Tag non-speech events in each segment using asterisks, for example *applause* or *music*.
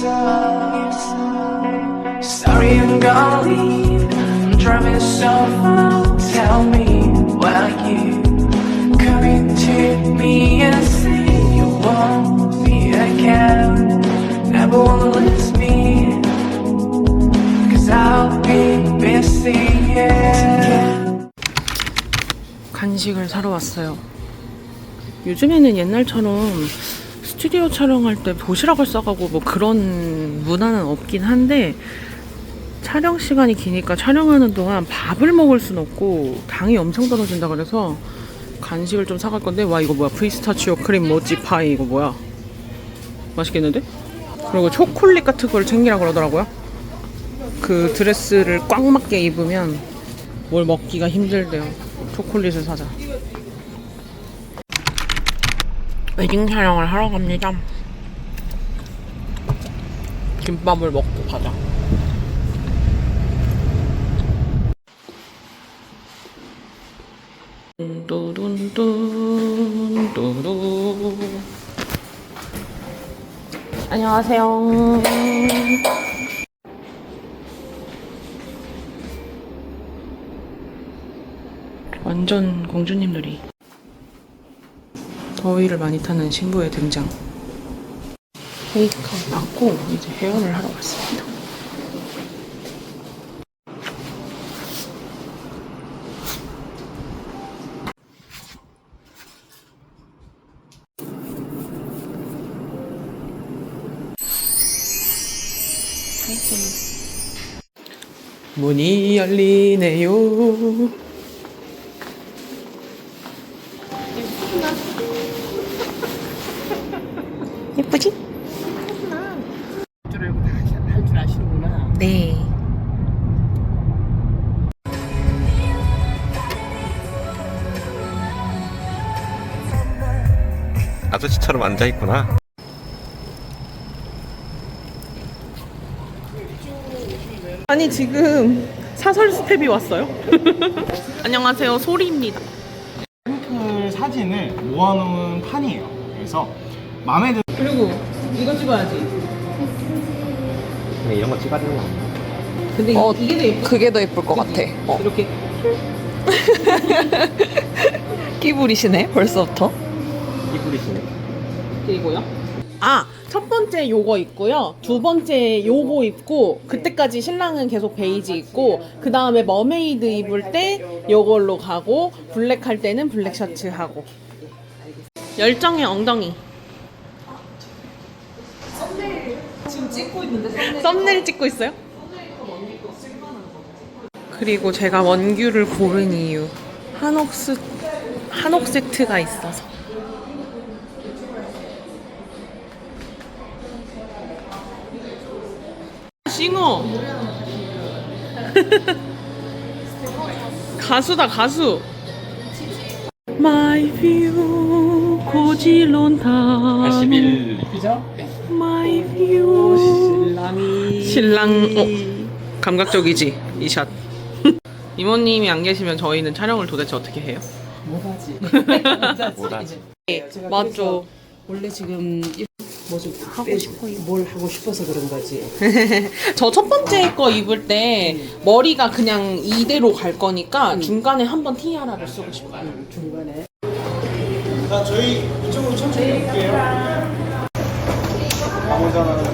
so. Sorry, I'm gonna leave. I'm driving so far. Tell me why you coming to me and say you want me again. Never wanna lose me. Cause I'll be missing you. 간식을 사러 왔어요. 요즘에는 옛날처럼 스튜디오 촬영할 때 도시락을 싸가고 뭐 그런 문화는 없긴 한데 촬영 시간이 기니까 촬영하는 동안 밥을 먹을 순 없고 당이 엄청 떨어진다 그래서 간식을 좀 사갈 건데 와 이거 뭐야 프리스타치오 크림 모찌 파이 이거 뭐야 맛있겠는데? 그리고 초콜릿 같은 걸 챙기라 그러더라고요. 그 드레스를 꽉 맞게 입으면 뭘 먹기가 힘들대요. 초콜릿을 사자. 웨딩 촬영을 하러 갑니다. 김밥을 먹고 가자. 뚜둔뚜 뚜두 안녕하세요. 완전 공주님 놀이. 더위를 많이 타는 신부의 등장. 메이크업 받고 이제 헤어를 하러 왔습니다. 문이 열리네요. 아저씨처럼 앉아 있구나. 아니 지금 사설 스텝이 왔어요. *laughs* 안녕하세요 소리입니다. 샘플 사진을 모아놓은 판이에요. 그래서 마음에 드는 그리고 이거 찍어야지. 근데 이런 거 찍어야 되는 거 아니야? 근데 이- 이게 더 예쁘. 그게 더 예쁠 것 같아. 어. 이렇게 *laughs* 끼부리시네 벌써부터. 그리고요. 아, 첫 번째 요거 있고요. 두 번째 요거 입고 그때까지 신랑은 계속 베이지 입고 그 다음에 머메이드 입을 때 요걸로 가고 블랙 할 때는 블랙 셔츠 하고. 열정의 엉덩이. 지금 찍고 있는데 썸네일 찍고 있어요? 그리고 제가 원규를 고른 이유 한옥 스 한옥 세트가 있어서. 싱어. *laughs* 가수다 가수. My view 고지론타 81. 그죠? My view. 신랑이. 신랑 어, 감각적이지 이 샷. *laughs* 이모님이 안 계시면 저희는 촬영을 도대체 어떻게 해요? 못하지. *laughs* 제가 맞죠. 원래 지금 뭐좀 하고 싶어요. 뭘 하고 싶어서 그런 거지. *laughs* 저 첫 번째 거 입을 때 머리가 그냥 이대로 갈 거니까 중간에 한번 티아라를 쓰고 싶어요 중간에. 자 저희 이쪽으로 천천히 갈게요. 가보자.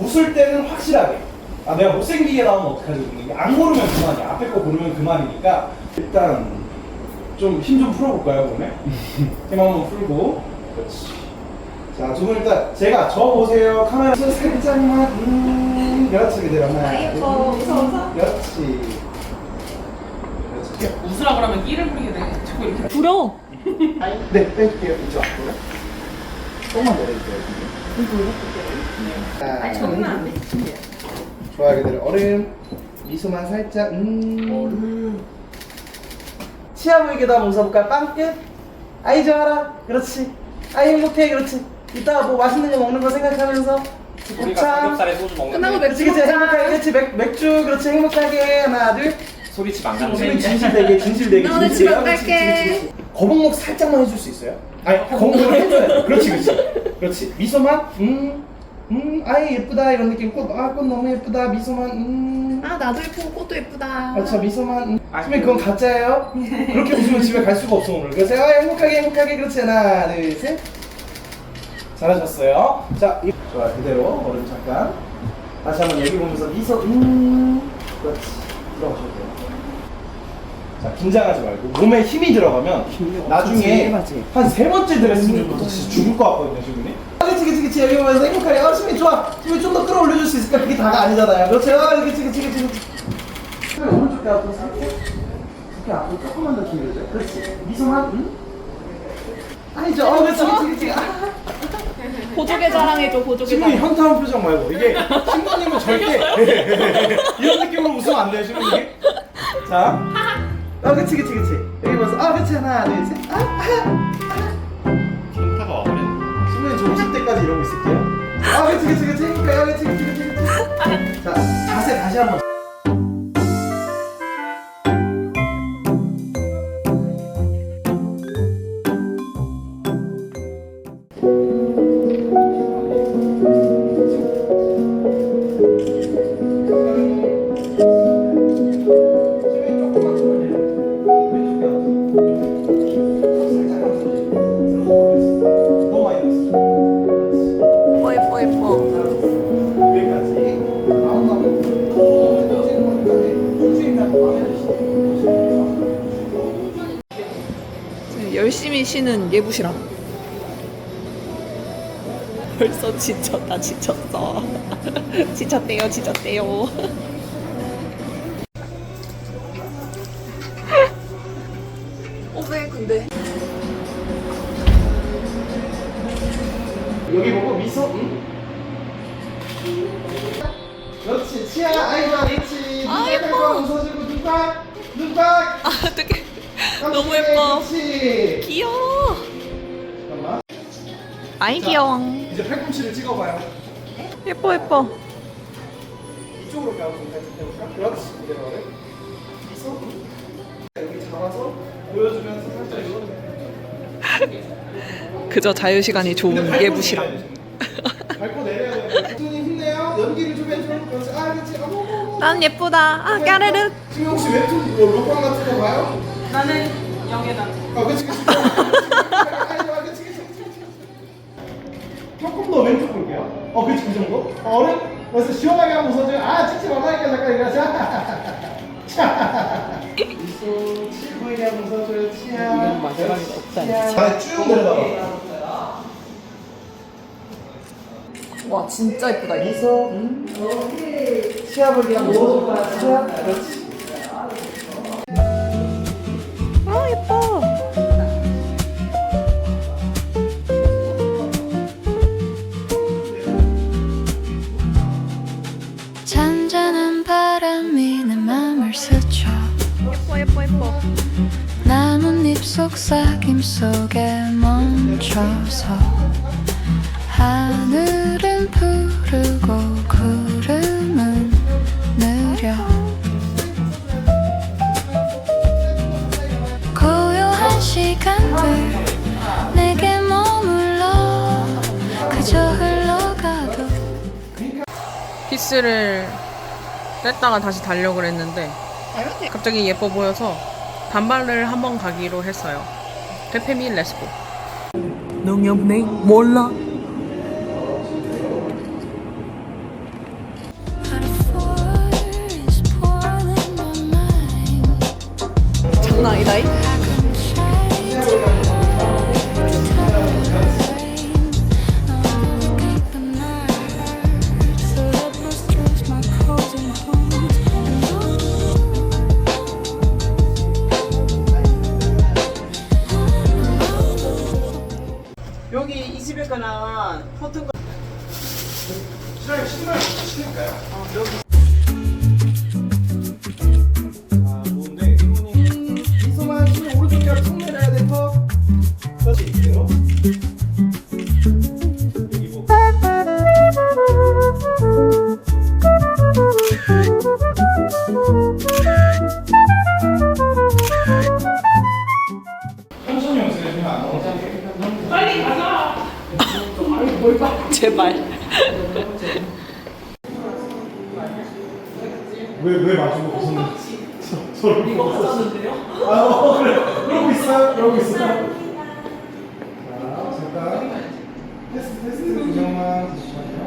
웃을 때는 확실하게. 아 내가 못생기게 나오면 어떡하지? 안 고르면 그만이야. 앞에 거 고르면 그만이니까 일단 좀 힘 좀 풀어볼까요 그러면? 힘 한번 풀고. 그렇지. 자두 분 일단 제가 저 보세요. 카메라 살짝만. 음 그렇지 그대로. 하나 둘 그렇지. 그렇지. 웃으라 그러면 끼를 부리게 돼 자꾸 이렇게 부려 네 뺄게요. 이쪽 앞으로. 조금만 내려주세요 자, 좋아요 그대로. 얼음. 미소만 살짝. 음. 얼음. 치아 보이게도 한번 웃어볼까요? 빵끝? 아이 좋아라. 그렇지. 아이 행복해. 그렇지. 이따가 뭐 맛있는 거 먹는 거 생각하면서. 우리가 곱창 삼겹살에 소주 먹는 끝나고 데 그렇지 그렇지 행복하게 그렇지 맥, 맥주. 그렇지 행복하게. 하나 둘 소리치 안 가는 소리 데. 진실되게 진실되게 나 오늘 진실되게. 집에 안 그렇지, 갈게. 거북목 살짝만 해줄 수 있어요? 아니 거북목을 해줘요 그렇지 그렇지. 그렇지. 미소만 음, 음 아이 예쁘다 이런 느낌. 꽃아꽃 너무 예쁘다. 미소만 음. 아 나도 예쁘고 꽃도 예쁘다. 아저 미소만 음. 선배님 그건 가짜예요? 그렇게 웃으면 집에 갈 수가 없어 오늘. 그래서 아 행복하게 행복하게. 그렇지 하나 둘셋. 잘하셨어요. 자 이- 좋아 그대로 얼음 잠깐. 다시 한번 얘기 보면서 미소 음. 그렇지. 들어가셔도 돼요 자 긴장하지 말고 몸에 힘이 들어가면 나중에 한 세 번째 드레스는 부터 진짜 죽을 것 같거든요 지금이. 아 그치 그치 그치 여기 보면서 행복하게 아 수미 좋아. 수미 좀더 끌어올려줄 수 있을까? 그게 다가 아니잖아요. 그렇죠? 아 그치 그치 그치 그치 오른쪽 배 앞으로 살게 이렇게 앞으로 조금만 더 길어져 그렇지. 미소만? 응? 아니죠. 어 그치 그치 그치 아. 보조개 자랑해줘 보조개 신부님 자랑. 현타한 표정 말고 이게 신부님은 절대 *laughs* 이런 느낌으로 웃으면 안 돼요 신부님 자 아, 그치, 그치, 그치. 여기 보세요. 아, 그치, 하나, 둘, 셋. 아, 아. 현타가 와버렸네 신부님 저 50대까지 이러고 있을게요. 아, 그치, 그치, 그치. 아, 그치, 그치, 그치, 그치. 자, 자세 다시 한 번. 열심히 쉬는 예부시랑. 벌써 지쳤다 지쳤어. *laughs* 지쳤대요 지쳤대요. *laughs* 아이 자. 귀여워. 이제 팔꿈치를 찍어봐요. 예뻐 예뻐. 이쪽으로 가고? 그렇지. 미소. 여기 잡아서 보여주면서 살짝 이거. 그저 자유 시간이 좋은 예부시랑. 밟고 내려야 돼. 손님 힘내요. 연기를 좀 해줘. 그렇지. 아, 그렇지. 어머, 어머, 어머. 난 예쁘다. 아 까르르. 지금 혹시 웹툰 뭐 로팡 같은 거 봐요? 나는 영예다. 아, 그치, 그 어, 그치, 그 정도? 어, 어른? 그래서 시원하게 한번 웃어줘요. 아, 찍지 말라니까, 잠깐, 이거. 자. 자. 미소, 칠보이게 한번 웃어줘요. 치아. 이건 마지막에 없다. 아, 쭉 내려다봐. 와 진짜 예쁘다. 이 미소, 음. 치아 보기 한번 웃어줘요. 치아. 그렇지. 속삭임 속에 멈춰서 하늘은 푸르고 구름은 느려. 고요한 시간들 내게 머물러 그저 흘러가도 피스를 뗐다가 다시 달려고 했는데 갑자기 예뻐 보여서 단발을 한번 가기로 했어요. 페페미 레스고. 농협네 몰라. 제발. 왜왜 마주고 무슨 서로 이거 없었는데요? 아 어, 그래 그러고 있어요 그러고 있어요. 자 잠깐 테스트 테스트 구경만 잠시만요.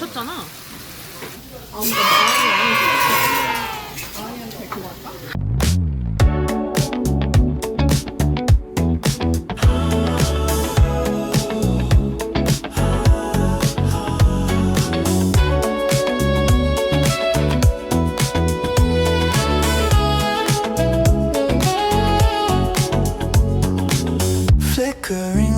미쳤잖아. Flickering